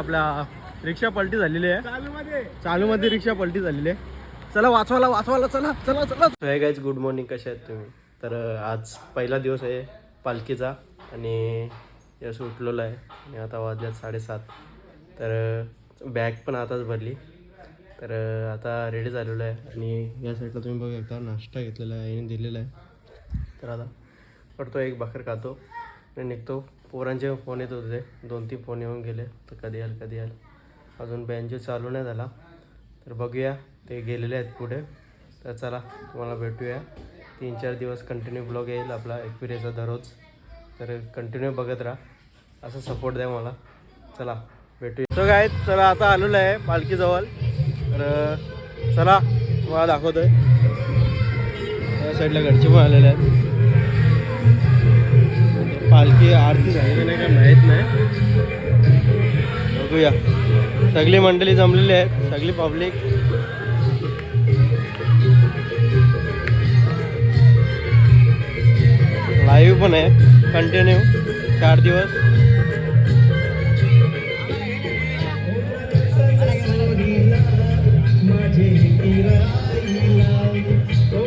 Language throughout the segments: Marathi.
आपल्या रिक्षा पलटी झालेली आहे. चालू मध्ये चालू मध्ये रिक्षा पलटी झालेली आहे. चला वाचवायला वाचवायला चला चला चला. हे गाईज गुड मॉर्निंग कसे आहेत तुम्ही? तर आज पहिला दिवस आहे पालखीचा आणि यश उठलेला आहे आणि आता वाजल्यात साडेसात. तर बॅग पण आताच भरली. तर आता रेडी झालेलो आहे आणि या साईडला तुम्ही बघू शकता नाश्ता घेतलेला आहे आणि दिलेला आहे. तर आता पडतो एक भाकर खातो आणि निघतो. पोरांचे फोन येत होते. दोन तीन फोन येऊन गेले. तर कधी याल कधी याल अजून बँजो चालू नाही झाला. तर बघूया. ते गेलेले आहेत पुढे. तर चला तुम्हाला भेटूया. तीन चार दिवस कंटिन्यू ब्लॉग येईल आपला एक्सपिरियन्सचा दररोज. तर कंटिन्यू बघत राहा. असा सपोर्ट द्या मला. चला भेटूया. सो आहेत चला आता आलेलो आहे पालखीजवळ. तर चला तुम्हाला दाखवतोय. या साईडला घरचे पण आलेले आहेत. पालखी आरती झाली. नाही का माहीत नाही बघूया. सगळी मंडळी जमलेली आहेत सगळी पब्लिक लाईव्ह पण आहे. कंटिन्यू चार दिवस. सो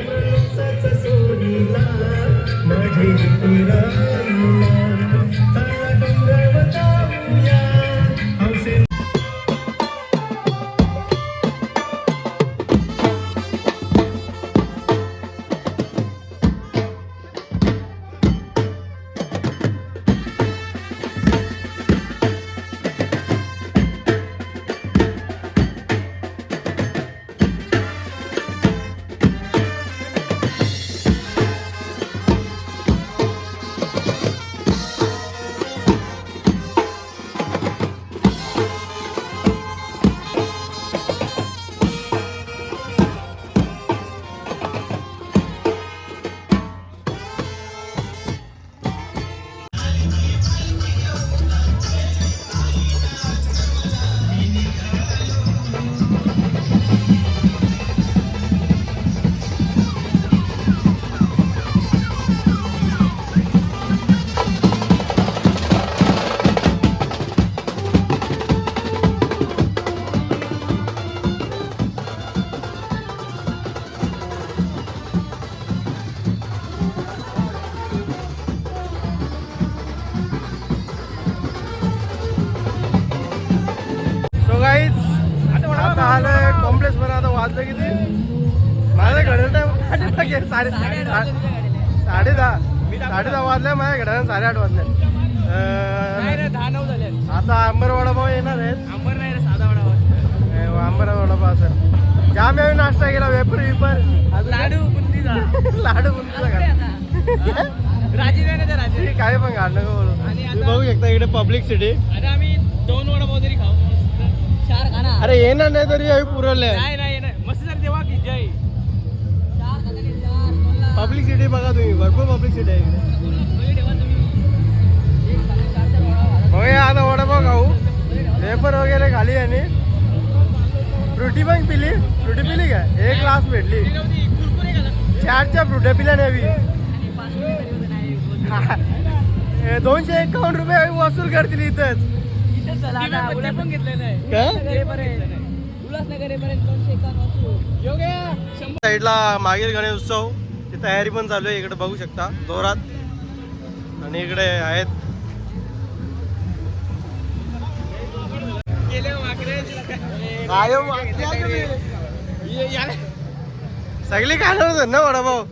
कॉम्प्लेक्समध्ये आता वाजलं किती? माझ्या घड्याळ साडे साडे साडे दहा साडे दहा वाजल्या माझ्या घड्याळ वाजल्या दहा नऊ झाले. आता आंबर वडापाव येणार आहेत. अंबर नाही रे साधा वडा ए, आंबर वडापाव सर जाम यावी नाश्ता केला वेपर विपर. लाडू बुंदीचा. लाडू बुंदीचा खा. राजी नाही ना राजी ठीक, काय पण नको बोलू. आता- तुम्ही बघू शकता इकडे पब्लिक सिटी अरे आम्ही दोन वडा तरी खाऊ. चार खाना अरे येणार नाही तरी आम्ही पुरवले नाही नाही नाही मस्त की जय. पब्लिक सिटी बघा तुम्ही भरपूर पब्लिक सिटी आहे. बघूया आता वडापाव खाऊ. पेपर वगैरे खाली आणि फ्रुटी पण पिली. फ्रुटी पिली काय एक ग्लास भेटली. चारच्या फ्रुट्या पिल्या नाही हे दोनशे एकावन्न रुपये वसूल करतील इथंच. पण घेतलेलं आहे. काय साईडला मागील गणेश उत्सव ची तयारी पण चालू आहे इकडे बघू शकता जोरात. आणि इकडे आहेत. सगळी खाणार होतं ना वडापाव.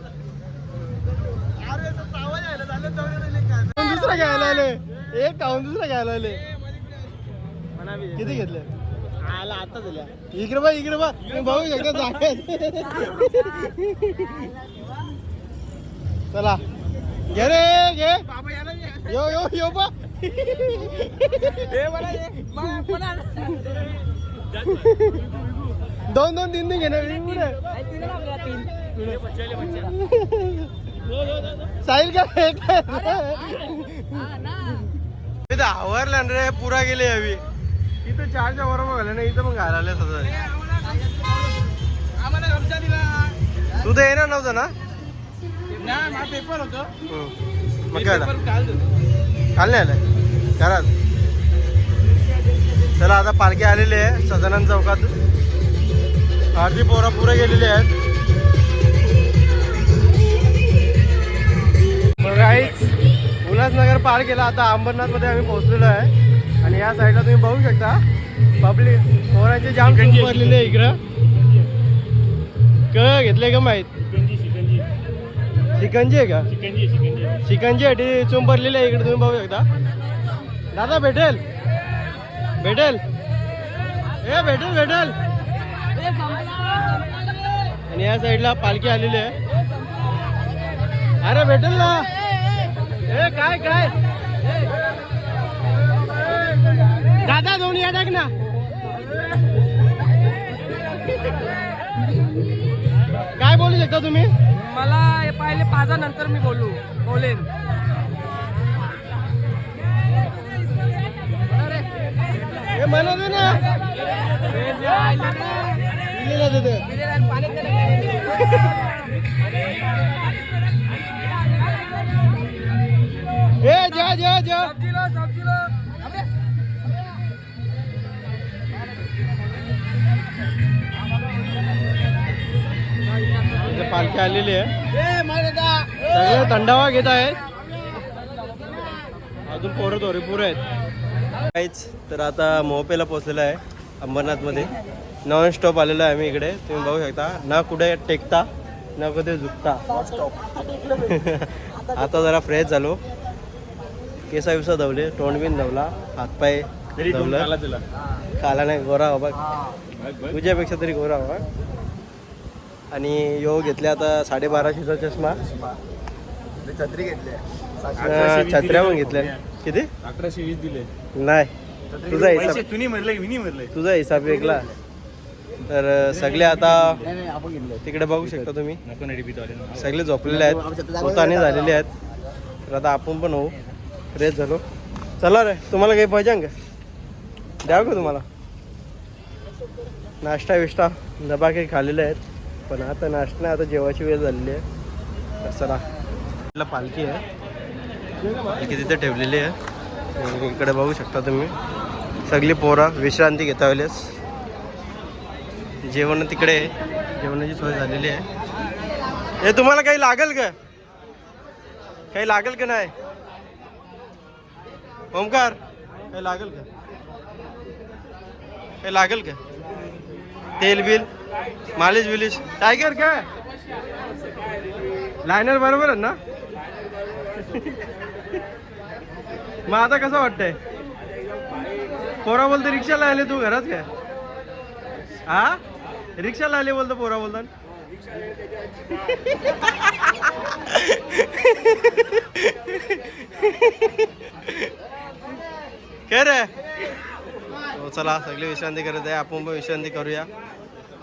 दुसरा घ्यायला आले. एक खाऊन दुसरा घ्यायला आले. किती घेतले आला आता दिल्या. इकडे बा इकडे बा बघू शकता जागेत चला. घे रे घे. ये. यो यो बा. दोन दोन तीन तीन घे ना पुढे बच्चे, बच्चे. साहिल का? आवरलं रे पुरा गेले हवी चारच्या बरोबर घाले ना इथं पण घालायला आले सगळं तू तर येणार नव्हतं ना? पेपर होतो. मग काय काल नाही आलं? घरात? चला आता पालखी आलेली आहे सदानंद चौकात. अर्धी पोरं पुरे गेलेली आहेत. मग काहीच उल्हासनगर पार केला आता अंबरनाथमध्ये आम्ही पोहोचलेलो आहे. आणि या साईडला तुम्ही बघू शकता पब्लिक पोरांचे जाम भरलेले आहे इकडं. क घेतले का माहीत? शिकंजी आहे का? शिकंजी साठी चुंब भरलेली आहे इकडे तुम्ही बघू शकता. दादा भेटेल? भेटेल? ए भेटेल भेटेल. आणि या साईडला पालखी आलेली आहे. अरे भेटेल ना? ए काय काय? टाक ना. काय बोलू शकता तुम्ही? मला हे पाहिले पाचा नंतर मी बोलू. बोलेन. हे म्हणत ना. दिलेलं तिथं. ए जा जा जा. पालखी आलेली आहे. सगळे थंडावा घेत आहेत. अजून पोरं पुरे आहेत. काहीच तर आता मोहपेला पोहोचलेलं आहे अंबरनाथमध्ये. नॉन स्टॉप आलेलो आहे आम्ही इकडे. तुम्ही बघू शकता. ना कुठे टेकता ना कुठे झुकता. आता जरा फ्रेश झालो. केसा विसा धवले तोंड बिन धवला हातपाय धवलं. तुला खाला नाही गोरा हवा तुझ्यापेक्षा तरी गोरा हवा. आणि यो घेतले आता साडेबाराशेचा चष्मा. छत्री घेतली छत्र्या पण घेतल्या किती? अकराशे वीस दिले. नाही. तुझा हिसाब तुम्ही म्हणले मी म्हणले तुझा हिसाब वेगळा. तर सगळे आता आपण घेतले. तिकडे बघू शकता तुम्ही. सगळे झोपलेले आहेत. पोताने झालेले आहेत. तर आता आपण पण होऊ. फ्रेश झालो. चला रे तुम्हाला काही पाहिजे का? द्याव का तुम्हाला? नाश्ता विष्टा डबा काही खाल्लेले आहेत. पण आता नाश्ता नाही आता जेवायची वेळ झालेली आहे. तर चला. पालखी आहे. पालखी तिथे ठेवलेली आहे. इकडे बघू शकता तुम्ही. सगळी पोरं विश्रांती घेता वेळेस जेवण तिकडे आहे. जेवणाची सोय झालेली आहे. हे तुम्हाला काही लागेल का? काही लागेल का नाही? ओमकार काही लागेल का? काही लागेल का? तेल बिल मालिश बिलिश. टायगर काय? लायनर बरोबर आहे ना? मग आता कसं वाटतंय? पोरा बोलतो रिक्षाला आले तू घरात काय? हा रिक्षाला आले बोलतो पोरा बोलतात काय रे चला सगळी विश्रांती करत आहे. आपण पण विश्रांती करूया.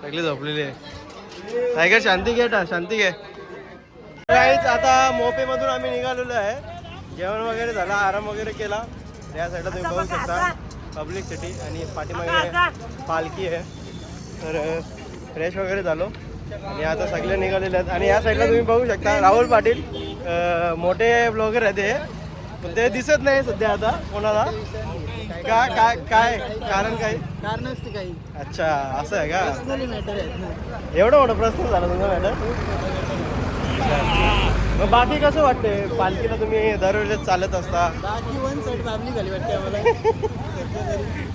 सगळी झोपलेली आहे. टायगर शांती घे टा शांती घे. काहीच आता मोपेमधून आम्ही निघालेलो आहे. जेवण वगैरे झाला आराम वगैरे केला. त्या साईडला तुम्ही बघू शकता. पब्लिक सिटी आणि पाठीमागे पालखी आहे. तर फ्रेश वगैरे झालो. आणि आता सगळे निघालेले आहेत. आणि या साईडला तुम्ही बघू शकता राहुल पाटील. मोठे ब्लॉगर आहेत ते. पण ते दिसत नाही सध्या आता कोणाला. का काय काय? कारण काय? कारण असते काही. अच्छा असं आहे का? मॅटर एवढा मोठा प्रश्न झाला तुमचा मॅडम मग बाकी कसं वाटतंय? पालखीला तुम्ही दरवेळेस चालत असता? बाकी वन साईड बाबली झाली वाटते आम्हाला.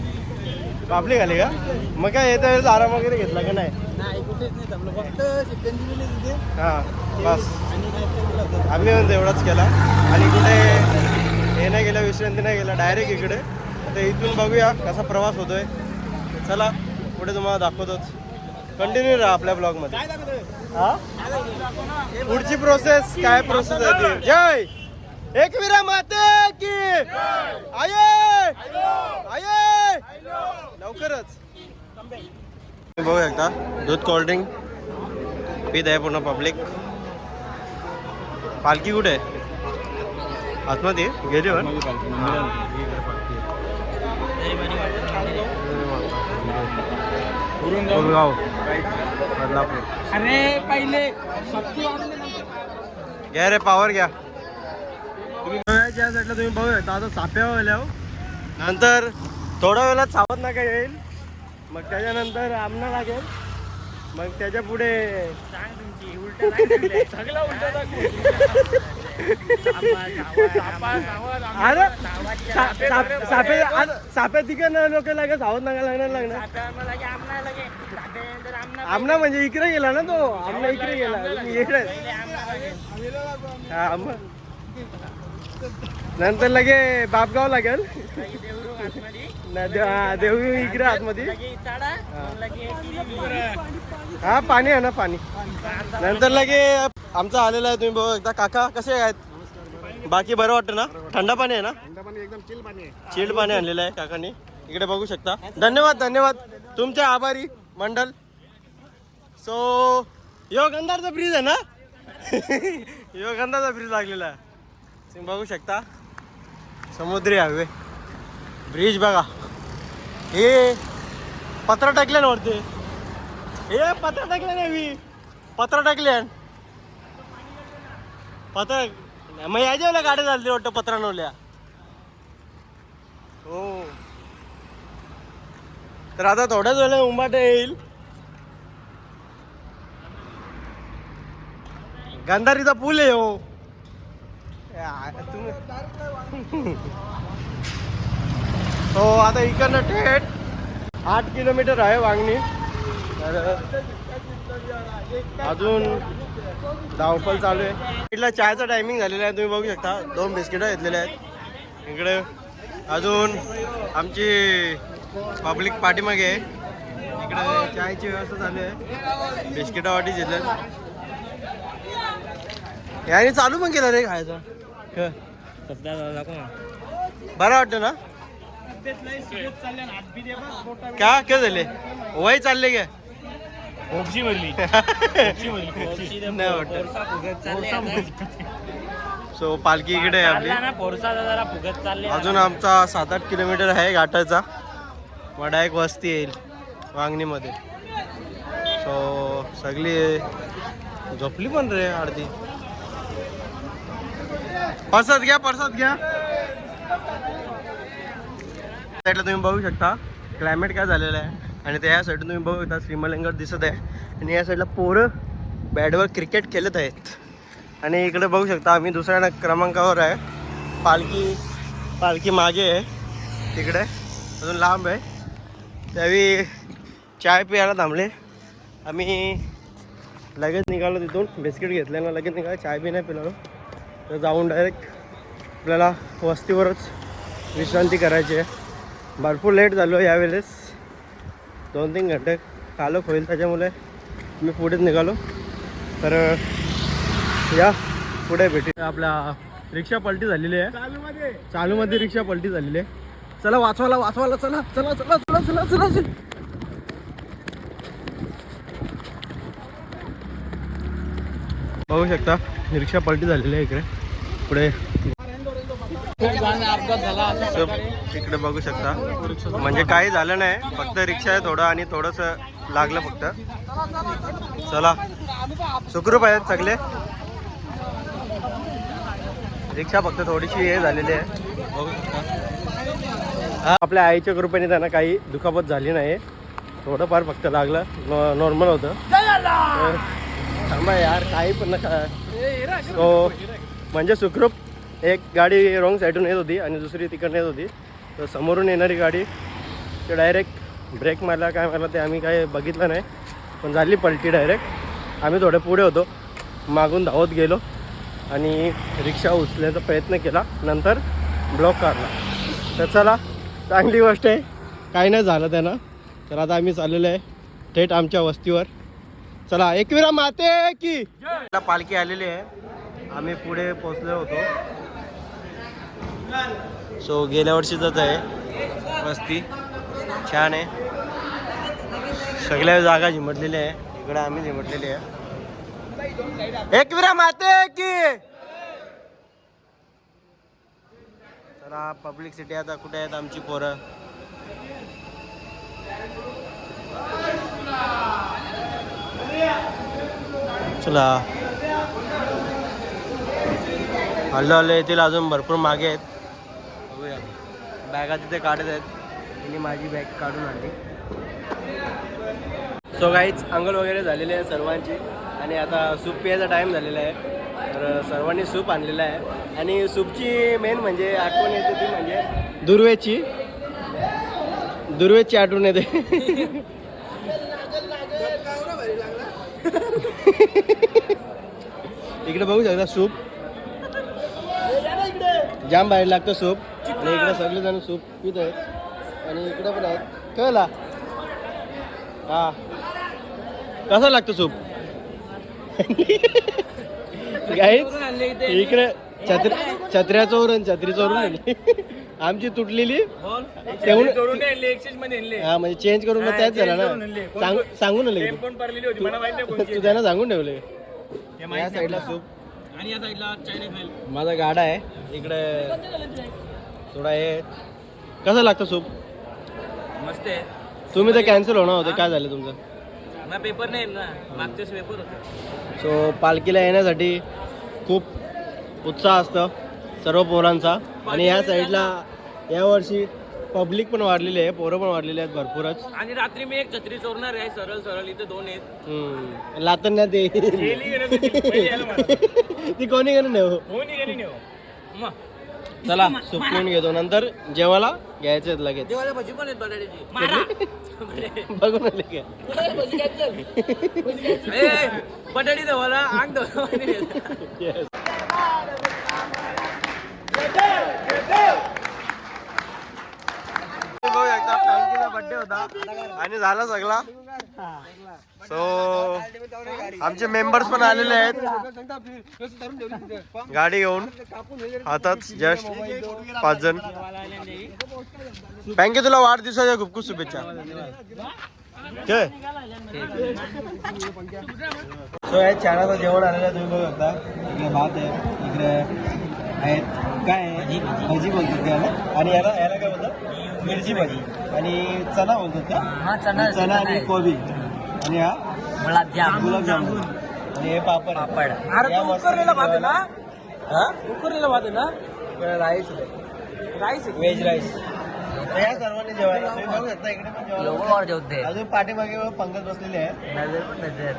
बापली घाली का? मग काय येत्या वेळेस आराम वगैरे घेतला का नाही? नाही कुठेच नाही थांबलो. फक्त चिकन दिलेले तिथे. हां बस. आणि काय केलं होतं? आम्ही पण तेवढाच केला. आणि कुठे हे नाही गेलं विश्रांती नाही गेला डायरेक्ट इकडे. तर इथून बघूया कसा प्रवास होतोय. चला पुढे तुम्हाला दाखवतोच. कंटिन्यू राहा आपल्या ब्लॉगमध्ये हा? पुढची प्रोसेस काय प्रोसेस आहे ती? जय! एकविरा माते की! आये! आये! लवकरच. बघू शकता दूध कोल्ड्रिंक पीत आहे पूर्ण पब्लिक पालखी कुठे? आहे आतमध्ये गेली वर कोलगाव बदलापूर. अरे पहिले घ्या रे पावर घ्या साईडला तुम्ही बघू शकता आता चाप्या आल्या नंतर थोड्या वेळात सावध नाका येईल. मग त्याच्यानंतर आमना लागेल. मग त्याच्या पुढे सांग तुमची उलट सगळं उलट अरे सा- साप- सापे तिकडे लोक लागेल सावध नाका लागणार लागणार आमना म्हणजे इकडे गेला ना तो. आमना इकडे गेला. मी इकडे. हा मग. नंतर लगे बापगाव लागेल. देऊ इकडे आतमध्ये. हा पाणी आहे ना पाणी. नंतर लगे आमचा आलेला आहे तुम्ही बघू एकदा. काका कसे आहेत? बाकी बरं वाटतं ना? थंड पाणी आहे ना? एकदम चिल पाणी आहे. चिल्ड पाणी आणलेलं आहे काकांनी. इकडे बघू शकता. धन्यवाद धन्यवाद. तुमचे आभारी मंडल. सो यो गंधारचा ब्रिज आहे ना? यो गंधाचा ब्रिज लागलेला आहे. तुम्ही बघू शकता. समुद्री हवे ब्रिज बघा. हे पत्र टाकले ना वरती. हे पत्र टाकले ना मी. पत्र टाकले पत्र मग याच्या वेळेला गाड्या चालली वाटतं पत्रानवल्या हो. तर आता थोड्याच वेळेला उंबाट येईल. गांधारीचा पूल आहे हो. हो आता इकडनं थेट आठ किलोमीटर आहे वांगणी. अजून धावपल चालू आहे. इथला चहाचा टायमिंग झालेला आहे तुम्ही बघू शकता. दोन बिस्किटं घेतलेले आहेत. इकडे अजून आमची पब्लिक पाठीमागे आहे. इकडे चायची व्यवस्था चालू आहे. बिस्किटा वाटी घेतल्या याने चालू पण केलं रे खायचं. बरं वाटतं ना? का? काय झाले? वय चालले काय नाही वाटत. सो पालखी इकडे आहे आपली. जरा फुगत चालले अजून आमचा सात आठ किलोमीटर आहे घाटाचा. वडा एक वस्ती येईल वांगणीमध्ये. सो सगळी झोपली पण रे अर्धी. परसाद घ्या परसाद घ्या. साईडला तुम्ही बघू शकता क्लायमेट काय झालेलं आहे. आणि त्या साईडला तुम्ही बघू शकता श्रीमलिंगड दिसत आहे. आणि या साईडला पोरं बॅटवर क्रिकेट खेळत आहेत. आणि इकडे बघू शकता आम्ही दुसऱ्या क्रमांकावर आहे. पालखी पालखी मागे आहे. तिकडे अजून लांब आहे. त्यावेळी चाय प्यायला थांबले. आम्ही लगेच निघालो तिथून. बिस्किट घेतल्यानं लगेच निघालो. चाय बी नाही पिलो तर जाऊन डायरेक्ट आपल्याला वस्तीवरच विश्रांती करायची आहे. भरपूर लेट झालो यावेळेस. दोन तीन घंटे कालक होईल त्याच्यामुळे मी पुढेच निघालो. तर या पुढे भेटू. आपल्या रिक्षा पलटी झालेली आहे. चालू मध्ये चालूमध्ये रिक्षा पलटी झालेली आहे. चला वाचवायला वाचवायला चला चला चला चला चला चला चला. बघू शकता. रिक्षा पलटी झालेली आहे इकडे. पुढे सब इकडे बघू शकता. म्हणजे काही झालं नाही. फक्त रिक्षा आहे थोडं आणि थोडस लागलं फक्त. चला. सुखरूप आहेत सगळे. रिक्षा फक्त थोडीशी हे झालेली आहे. बघू शकता हा आपल्या आईच्या कृपेने त्यांना काही दुखापत झाली नाही थोडंफार फक्त लागलं. नॉर्मल होतं. थांबा यार काही पण नका. तो म्हणजे सुखरूप एक गाडी रॉंग साईडून येत होती आणि दुसरी तिकडनं येत होती. तर समोरून येणारी गाडी ते डायरेक्ट ब्रेक मारला काय मारला ते आम्ही काय बघितलं नाही. पण झाली पलटी डायरेक्ट आम्ही थोडे पुढे होतो. मागून धावत गेलो आणि रिक्षा उचलण्याचा प्रयत्न केला. नंतर ब्लॉक काढला. तर चला चांगली गोष्ट आहे. काही नाही झालं त्यांना. तर आता आम्ही चाललेलो आहे थेट आमच्या वस्तीवर. चला एकविरा माते की! पालखी आलेली आहे. आम्ही पुढे पोहोचलो होतो. सो गेल्या वर्षीचंच आहे. मस्ती. छान आहे. सगळ्या जागा झिमटलेल्या आहे. इकडे आम्ही झिमटलेली आहे. एकविरा माते की! चला पब्लिक सिटी आता कुठे आहेत आमची पोरं? चला. हल्लो हल्लो येतील अजून भरपूर मागे आहेत. बघूया. बॅगा तिथे काढत आहेत. तिने माझी बॅग काढून आणली. सो गाईच अंघोळ वगैरे झालेली आहे सर्वांची. आणि आता सूप पियाचा टाईम झालेला आहे. तर सर्वांनी सूप आणलेलं आहे. आणि सूपची मेन म्हणजे आठवण येते ती म्हणजे दुर्वेची. दुर्वेची आठवण येते. इकडे बघू शकता सूप. जाम बाहेर लागतं सूप. आणि इकडे सगळेजण सूप पित आहेत. आणि इकडे पण आहेत. कळला? हा. कसं लागतं सूप? इकडे छत्री छत्र्याचं वरून छत्रीचं वरून आणली. आमची तुटलेली. तेवढं चोरून आणले एक्सचेंजमध्ये आणले. हा म्हणजे चेंज करून मग हा, त्याच झाला ना. करून सांग सांगून आले. टेम पण पडलेली होती मला माहिती नाही तू कोणची तू त्यांना सांगून ठेवले. हे या माहीत साईडला नाही. सूप. आणि या साईडला चायनीज माझा गाडा आहे. इकडे थोडा हे कसं लागतं सूप? मस्त आहे. तुम्ही तर कॅन्सल होणार होते. काय झालं तुमचं? मला पेपर नाही ना. पेपर होते. सो पालखीला येण्यासाठी खूप उत्साह असतं. सर्व पोरांचा. आणि या साईडला यावर्षी पब्लिक पण वाढलेली आहे. पोरं पण वाढलेली आहेत भरपूरच. आणि रात्री मी एक छत्री चोरणार आहे. सरळ सरळ इथे दोन आहेत. हम्म. लातण्यात ते. गेली गरज होती. पहिले यायला मला. ती कोणी करून नेऊ कोणी गेली नाही हो. मग. चला पिऊन घेतो. नंतर जेवायला घ्यायचे आहेत लगेच. देवाला भजी पण आहेत बटाट्याची. मारा बघून आले ए, बटाटी देवाला आग देवाला Yes. बघू शकता फ्रँकीचा बर्थडे होता. आणि झाला सगळा. सो आमचे मेंबर्स पण आलेले आहेत. गाडी घेऊन. हातात जस्ट. पाच जण. बँके तुला वाढदिवसाच्या खूप खूप शुभेच्छा सो या छानाचं जेवण आलेलं आहे तुम्ही बघू शकता इकडे भात आहे इकडे आहेत. काय आहे? भाजी बोलतात त्याला आणि याला याला काय बोलतात? मिरची भाजी. आणि चना बोलतात का चना चना आणि कोबी. आणि हा? गुलाबजामुन आणि हे पापड. पापड. अरे तू उकरलेला भात आहे ना? हा? उकरलेला भात आहे ना? राईस राईस व्हेज राईस या सर्वांनी जेवायला तुम्ही बघू शकता इकडे पण जेवायला अजून पाठीमागे पंकज बसलेले आहे.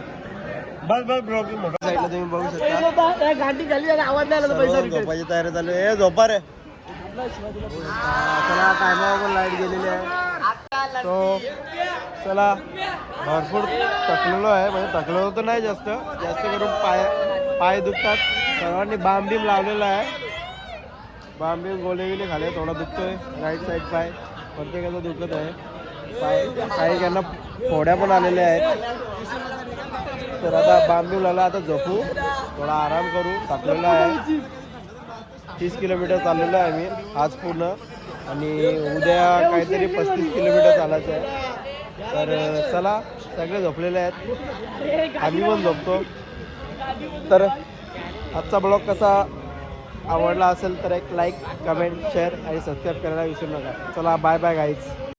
बस बस ब्रो साईडला तुम्ही बघू शकता. गाठी खाली आवाज नाही सर्व झोपायची तयारी चालू आहे. ए, झोपा रे. चला टायमावर लाइट गेलेली आहे. तो चला भरपूर तकलेलो आहे. म्हणजे तकलेलो तर नाही जास्त. जास्त करून पाय पाय दुखतात. सर्वांनी बांबीम लावलेला आहे. बांबीम गोले गेले खाले थोडा दुखतोय. राईट साईड पाय प्रत्येकाचा दुखत आहे. पाय काही त्यांना फोड्या पण आलेल्या आहेत. तर आता बांबीम लावला आता झोपू. थोडा आराम करू. थकलेला आहे. तीस किलोमीटर चाललेलो आहे आम्ही आज पूर्ण. आणि उद्या काहीतरी पस्तीस किलोमीटर चालायचं आहे. तर चला सगळे झोपलेले आहेत. आम्ही पण झोपतो. तर आजचा ब्लॉग कसा आवडला असेल तर एक लाईक कमेंट शेअर आणि सबस्क्राईब करायला विसरू नका. चला बाय बाय गाईज